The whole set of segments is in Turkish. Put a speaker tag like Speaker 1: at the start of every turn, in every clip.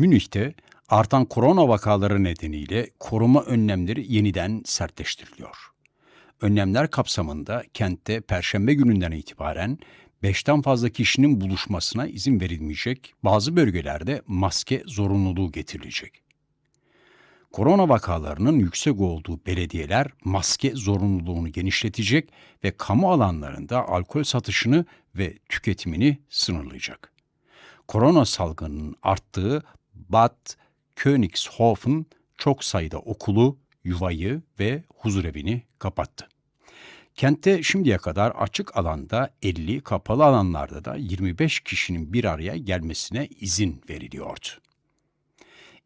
Speaker 1: Münih'te artan korona vakaları nedeniyle koruma önlemleri yeniden sertleştiriliyor. Önlemler kapsamında kentte perşembe gününden itibaren 5'ten fazla kişinin buluşmasına izin verilmeyecek, bazı bölgelerde maske zorunluluğu getirilecek. Korona vakalarının yüksek olduğu belediyeler maske zorunluluğunu genişletecek ve kamu alanlarında alkol satışını ve tüketimini sınırlayacak. Korona salgınının arttığı Bad Königshofen çok sayıda okulu, yuvayı ve huzurevini kapattı. Kentte şimdiye kadar açık alanda 50, kapalı alanlarda da 25 kişinin bir araya gelmesine izin veriliyordu.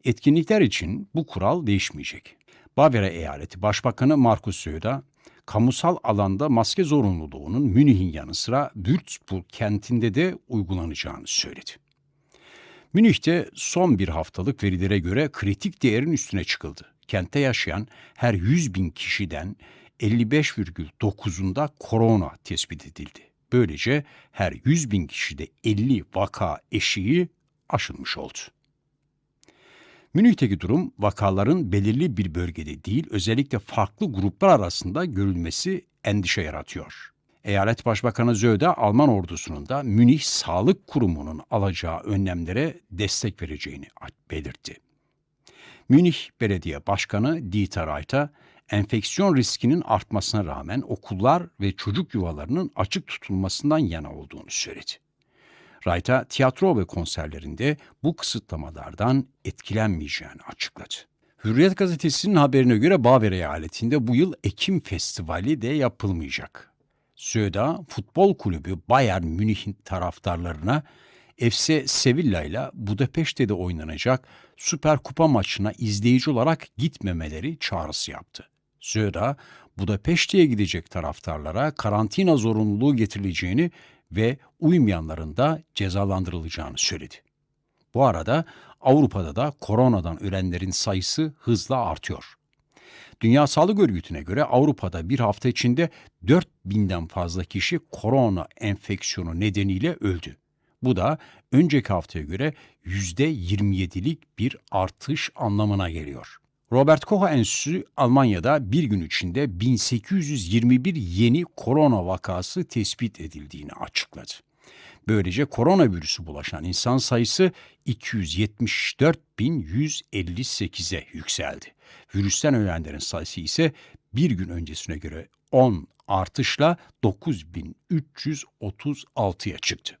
Speaker 1: Etkinlikler için bu kural değişmeyecek. Bavyera Eyaleti Başbakanı Markus Söder, kamusal alanda maske zorunluluğunun Münih'in yanı sıra Würzburg kentinde de uygulanacağını söyledi. Münih'te son bir haftalık verilere göre kritik değerin üstüne çıkıldı. Kentte yaşayan her 100 bin kişiden 55,9'unda korona tespit edildi. Böylece her 100 bin kişide 50 vaka eşiği aşılmış oldu. Münih'teki durum vakaların belirli bir bölgede değil özellikle farklı gruplar arasında görülmesi endişe yaratıyor. Eyalet Başbakanı Zöde Alman ordusunun da Münih Sağlık Kurumu'nun alacağı önlemlere destek vereceğini belirtti. Münih Belediye Başkanı Dieter Reiter, enfeksiyon riskinin artmasına rağmen okullar ve çocuk yuvalarının açık tutulmasından yana olduğunu söyledi. Reiter, tiyatro ve konserlerinde bu kısıtlamalardan etkilenmeyeceğini açıkladı. Hürriyet gazetesinin haberine göre Baver eyaletinde bu yıl Ekim Festivali de yapılmayacak. Söda Futbol Kulübü Bayern Münih'in taraftarlarına FC Sevilla ile Budapeşte'de oynanacak Süper Kupa maçına izleyici olarak gitmemeleri çağrısı yaptı. Söda, Budapeşte'ye gidecek taraftarlara karantina zorunluluğu getirileceğini ve uymayanların da cezalandırılacağını söyledi. Bu arada Avrupa'da da koronadan ölenlerin sayısı hızla artıyor. Dünya Sağlık Örgütü'ne göre Avrupa'da bir hafta içinde 4000'den fazla kişi korona enfeksiyonu nedeniyle öldü. Bu da önceki haftaya göre %27'lik bir artış anlamına geliyor. Robert Koch Enstitüsü Almanya'da bir gün içinde 1821 yeni korona vakası tespit edildiğini açıkladı. Böylece koronavirüsü bulaşan insan sayısı 274.158'e yükseldi. Virüsten ölenlerin sayısı ise bir gün öncesine göre 10 artışla 9336'ya çıktı.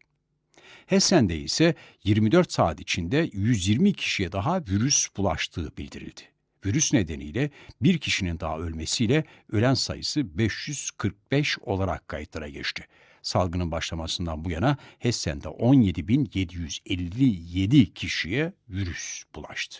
Speaker 1: Hessen'de ise 24 saat içinde 120 kişiye daha virüs bulaştığı bildirildi. Virüs nedeniyle bir kişinin daha ölmesiyle ölen sayısı 545 olarak kayıtlara geçti. Salgının başlamasından bu yana Hessen'de 17.757 kişiye virüs bulaştı.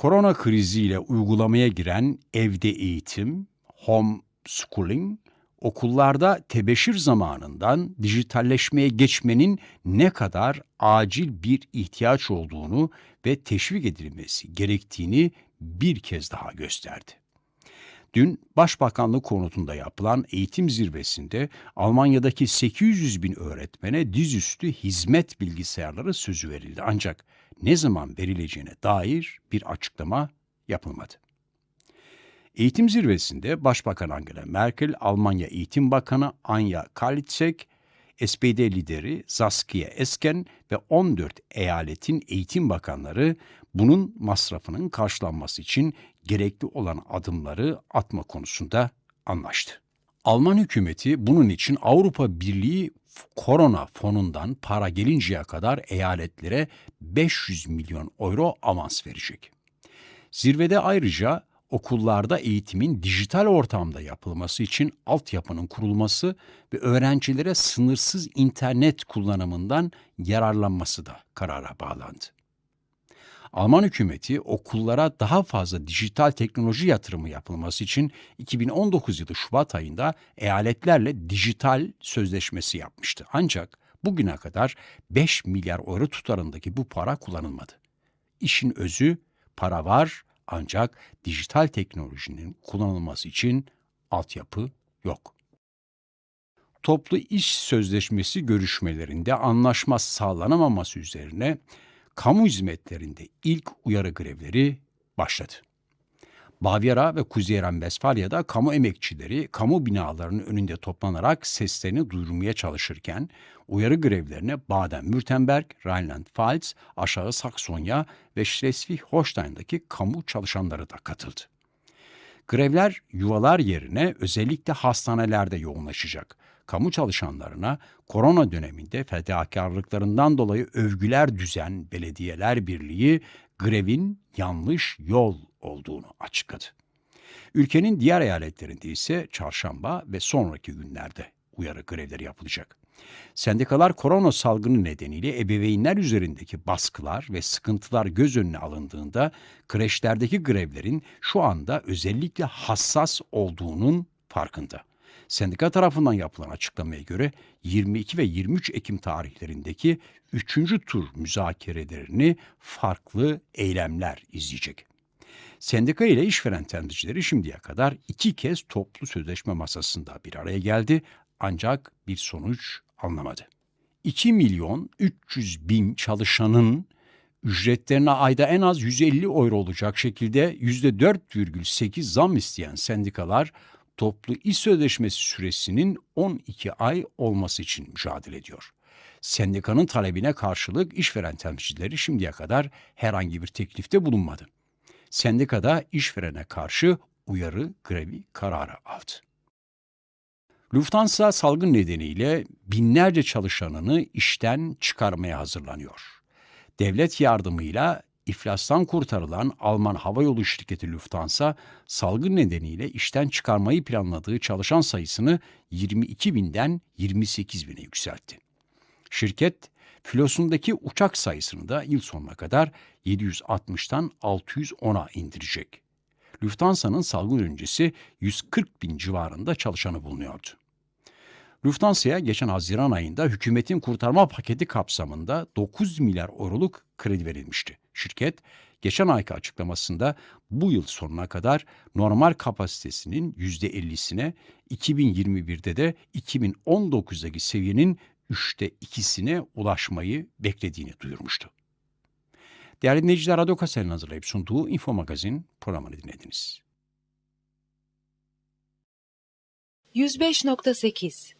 Speaker 1: Korona kriziyle uygulamaya giren evde eğitim, home schooling, okullarda tebeşir zamanından dijitalleşmeye geçmenin ne kadar acil bir ihtiyaç olduğunu ve teşvik edilmesi gerektiğini bir kez daha gösterdi. Dün Başbakanlık konutunda yapılan eğitim zirvesinde Almanya'daki 800 bin öğretmene dizüstü hizmet bilgisayarları sözü verildi. Ancak ne zaman verileceğine dair bir açıklama yapılmadı. Eğitim zirvesinde Başbakan Angela Merkel, Almanya Eğitim Bakanı Anja Kalitzek, SPD lideri Saskia Esken ve 14 eyaletin eğitim bakanları bunun masrafının karşılanması için gerekli olan adımları atma konusunda anlaştı. Alman hükümeti bunun için Avrupa Birliği korona fonundan para gelinceye kadar eyaletlere 500 milyon euro avans verecek. Zirvede ayrıca okullarda eğitimin dijital ortamda yapılması için altyapının kurulması ve öğrencilere sınırsız internet kullanımından yararlanması da karara bağlandı. Alman hükümeti okullara daha fazla dijital teknoloji yatırımı yapılması için 2019 yılı Şubat ayında eyaletlerle dijital sözleşmesi yapmıştı. Ancak bugüne kadar 5 milyar euro tutarındaki bu para kullanılmadı. İşin özü para var ancak dijital teknolojinin kullanılması için altyapı yok. Toplu iş sözleşmesi görüşmelerinde anlaşma sağlanamaması üzerine kamu hizmetlerinde ilk uyarı grevleri başladı. Bavyera ve Kuzey Ren-Vesfalya'da kamu emekçileri kamu binalarının önünde toplanarak seslerini duyurmaya çalışırken uyarı grevlerine Baden-Württemberg, Rheinland-Pfalz, Aşağı Saksonya ve Schleswig-Holstein'daki kamu çalışanları da katıldı. Grevler yuvalar yerine özellikle hastanelerde yoğunlaşacak. Kamu çalışanlarına korona döneminde fedakarlıklarından dolayı övgüler düzen Belediyeler Birliği grevin yanlış yol olduğunu açıkladı. Ülkenin diğer eyaletlerinde ise çarşamba ve sonraki günlerde uyarı grevleri yapılacak. Sendikalar korona salgını nedeniyle ebeveynler üzerindeki baskılar ve sıkıntılar göz önüne alındığında kreşlerdeki grevlerin şu anda özellikle hassas olduğunun farkında. Sendika tarafından yapılan açıklamaya göre 22 ve 23 Ekim tarihlerindeki 3. tur müzakerelerini farklı eylemler izleyecek. Sendika ile işveren temsilcileri şimdiye kadar iki kez toplu sözleşme masasında bir araya geldi ancak bir sonuç alınamadı. 2 milyon 300 bin çalışanın ücretlerine ayda en az 150 euro olacak şekilde %4,8 zam isteyen sendikalar toplu iş sözleşmesi süresinin 12 ay olması için mücadele ediyor. Sendikanın talebine karşılık işveren temsilcileri şimdiye kadar herhangi bir teklifte bulunmadı. Sendikada işverene karşı uyarı grevi kararı aldı. Lufthansa salgın nedeniyle binlerce çalışanını işten çıkarmaya hazırlanıyor. Devlet yardımıyla iflastan kurtarılan Alman havayolu şirketi Lufthansa, salgın nedeniyle işten çıkarmayı planladığı çalışan sayısını 22 binden 28 bine yükseltti. Şirket, filosundaki uçak sayısını da yıl sonuna kadar 760'tan 610'a indirecek. Lufthansa'nın salgın öncesi 140 bin civarında çalışanı bulunuyordu. Lufthansa'ya geçen Haziran ayında hükümetin kurtarma paketi kapsamında 9 milyar euroluk kredi verilmişti. Şirket geçen ayki açıklamasında bu yıl sonuna kadar normal kapasitesinin %50'sine 2021'de de 2019'daki seviyenin üçte ikisine ulaşmayı beklediğini duyurmuştu. Değerli dinleyiciler, Radyo Kasel'in hazırlayıp sunduğu Info Magazin programını dinlediniz.
Speaker 2: 105.8